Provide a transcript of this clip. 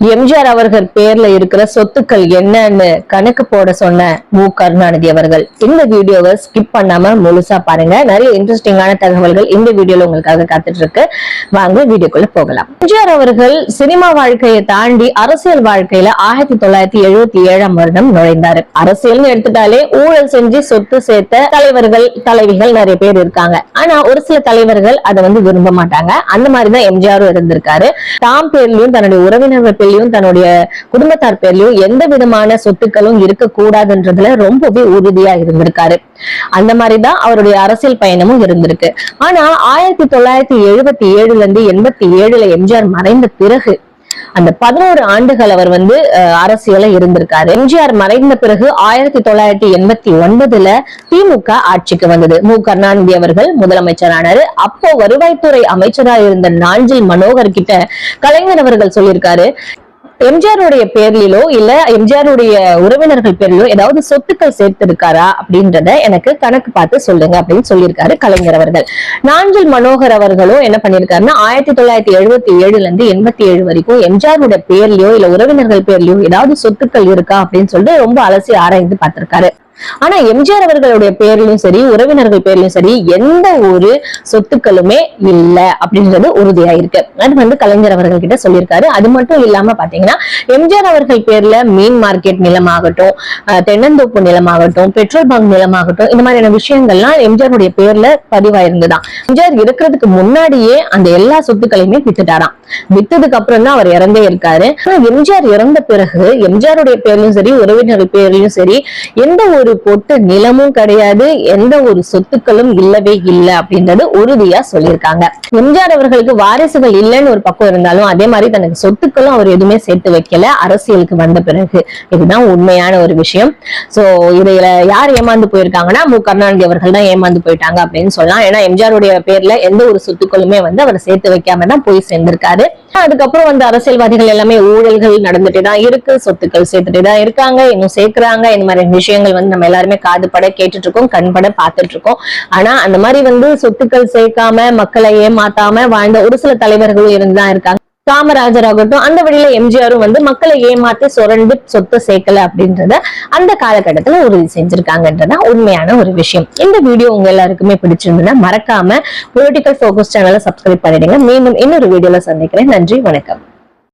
எம்ஜிஆர் அவர்கள் பேர்ல இருக்கிற சொத்துக்கள் என்னன்னு கணக்கு போட சொன்ன மு. கருணாநிதி அவர்கள். இந்த வீடியோவை ஸ்கிப் பண்ணாம முழுசா பாருங்க. நிறைய இன்ட்ரெஸ்டிங்கான தகவல்கள் இந்த வீடியோல உங்களுக்காக காத்துட்டு இருக்கு. வாங்க வீடியோக்குள்ள போகலாம். எம்ஜிஆர் அவர்கள் சினிமா வாழ்க்கையை தாண்டி அரசியல் வாழ்க்கையில ஆயிரத்தி தொள்ளாயிரத்தி எழுபத்தி ஏழாம் வருடம் நுழைந்தாரு. அரசியல்னு எடுத்துட்டாலே ஊழல் செஞ்சு சொத்து சேர்த்த தலைவர்கள் தலைவிகள் நிறைய பேர் இருக்காங்க. ஆனா ஒரு சில தலைவர்கள் அதை வந்து விரும்ப மாட்டாங்க. அந்த மாதிரிதான் எம்ஜிஆரும் இருந்திருக்காரு. தாம் பேர்லயும் தன்னுடைய உறவினர்கள் பேர்லயும் தன்னுடைய குடும்பத்தார் பேர்லயும் எந்த விதமான சொத்துக்களும் இருக்கக்கூடாதுன்றதுல ரொம்பவே உறுதியா இருந்திருக்காரு. அந்த மாதிரிதான் அவருடைய அரசியல் பயணமும் இருந்திருக்கு. ஆனா ஆயிரத்தி தொள்ளாயிரத்தி எழுபத்தி ஏழுல இருந்து எண்பத்தி ஏழுல எம்ஜிஆர் மறைந்த பிறகு அந்த பதினோரு ஆண்டுகள் அவர் வந்து அரசியல இருந்திருக்காரு. எம்ஜிஆர் மறைந்த பிறகு ஆயிரத்தி தொள்ளாயிரத்தி எண்பத்தி ஒன்பதுல திமுக ஆட்சிக்கு வந்தது. மு. கருணாநிதி அவர்கள் முதலமைச்சரானாரு. அப்போ வருவாய்த்துறை அமைச்சராக இருந்த நாஞ்சில் மனோகர் கிட்ட கலைஞர் அவர்கள் சொல்லியிருக்காரு எம்ஜிஆருடைய பேர்லோ இல்ல எம்ஜிஆருடைய உறவினர்கள் பேர்லோ ஏதாவது சொத்துக்கள் சேர்த்திருக்காரா அப்படின்றத எனக்கு கணக்கு பார்த்து சொல்லுங்க அப்படின்னு சொல்லியிருக்காரு கலைஞர் அவர்கள். நாஞ்சில் மனோகர் அவர்களும் என்ன பண்ணிருக்காருன்னா ஆயிரத்தி தொள்ளாயிரத்தி எழுபத்தி ஏழுல இருந்து எண்பத்தி ஏழு வரைக்கும் எம்ஜிஆருடைய பேர்லயோ இல்ல உறவினர்கள் பேர்லயோ ஏதாவது சொத்துக்கள் இருக்கா அப்படின்னு சொல்லிட்டு ரொம்ப அலசி ஆராய்ந்து பார்த்திருக்காரு. ஆனா எம்ஜிஆர் அவர்களுடைய பேர்லயும் சரி உறவினர்கள் பேர்லயும் சரி எந்த ஒரு சொத்துக்களுமே இல்ல அப்படின்றது உறுதியாயிருக்கு. அது வந்து கலைஞர் அவர்கள் கிட்ட சொல்லியிருக்காரு. அது மட்டும் இல்லாம பாத்தீங்கன்னா எம்ஜிஆர் அவர்கள் பேர்ல மீன் மார்க்கெட் நிலமாகட்டும் தென்னந்தோப்பு நிலமாகட்டும் பெட்ரோல் பங்க் நிலமாகட்டும் இந்த மாதிரியான விஷயங்கள்லாம் எம்ஜிஆருடைய பேர்ல பதிவாயிருந்துதான். எம்ஜிஆர் இருக்கிறதுக்கு முன்னாடியே அந்த எல்லா சொத்துக்களையுமே வித்துட்டாராம். வித்ததுக்கு அப்புறம் தான் அவர் இறந்தே இருக்காரு. ஆனா எம்ஜிஆர் இறந்த பிறகு எம்ஜிஆருடைய பேர்லயும் சரி உறவினர்கள் பேர்லயும் சரி எந்த ஒரு ஒரு பொட்டு நிலமும் கிடையாது எந்த ஒரு சொத்துக்களும் இல்லவே இல்லை அப்படின்றது உறுதியா சொல்லியிருக்காங்க. எம்ஜிஆர் அவர்களுக்கு வாரிசுகள் இல்லைன்னு ஒரு பக்கம் இருந்தாலும் அதே மாதிரி தனக்கு சொத்துக்களும் அவர் எதுவுமே சேர்த்து வைக்கல அரசியலுக்கு வந்த பிறகு. இதுதான் உண்மையான ஒரு விஷயம். சோ இதுல யார் ஏமாந்து போயிருக்காங்கன்னா மு. கருணாநிதி அவர்கள் தான் ஏமாந்து போயிட்டாங்க அப்படின்னு சொல்லலாம். ஏன்னா எம்ஜிஆருடைய பேர்ல எந்த ஒரு சொத்துக்களுமே வந்து அவர் சேர்த்து வைக்காம தான் போய் சேர்ந்திருக்காரு. அதுக்கப்புறம் வந்து அரசியல்வாதிகள் எல்லாமே ஊழல்கள் நடந்துட்டே தான் இருக்கு சொத்துக்கள் சேர்த்துட்டே தான் இருக்காங்க இன்னும் சேர்க்கிறாங்க இந்த மாதிரி விஷயங்கள் வந்து நம்ம எல்லாருமே காதுபட கேட்டுட்டு இருக்கோம் கண்பட பார்த்துட்டு இருக்கோம் ஆனா அந்த மாதிரி வந்து சொத்துக்கள் சேர்க்காம மக்களை ஏமாத்தாம வாழ்ந்த ஒரு சில தலைவர்களும் இருந்துதான் இருக்காங்க. காமராஜர் ஆகட்டும் அந்த வழியில எம்ஜிஆரும் வந்து மக்களை ஏமாத்தி சுரண்டு சொத்து சேர்க்கல அப்படின்றத அந்த காலகட்டத்துல உறுதி செஞ்சிருக்காங்கன்றதான் உண்மையான ஒரு விஷயம். இந்த வீடியோ உங்க எல்லாருக்குமே பிடிச்சிருந்ததுன்னா மறக்காம பொலிட்டிக்கல் ஃபோக்கஸ் சேனலை சப்ஸ்கிரைப் பண்ணிடுங்க. மீண்டும் இன்னொரு வீடியோல சந்திக்கிறேன். நன்றி வணக்கம்.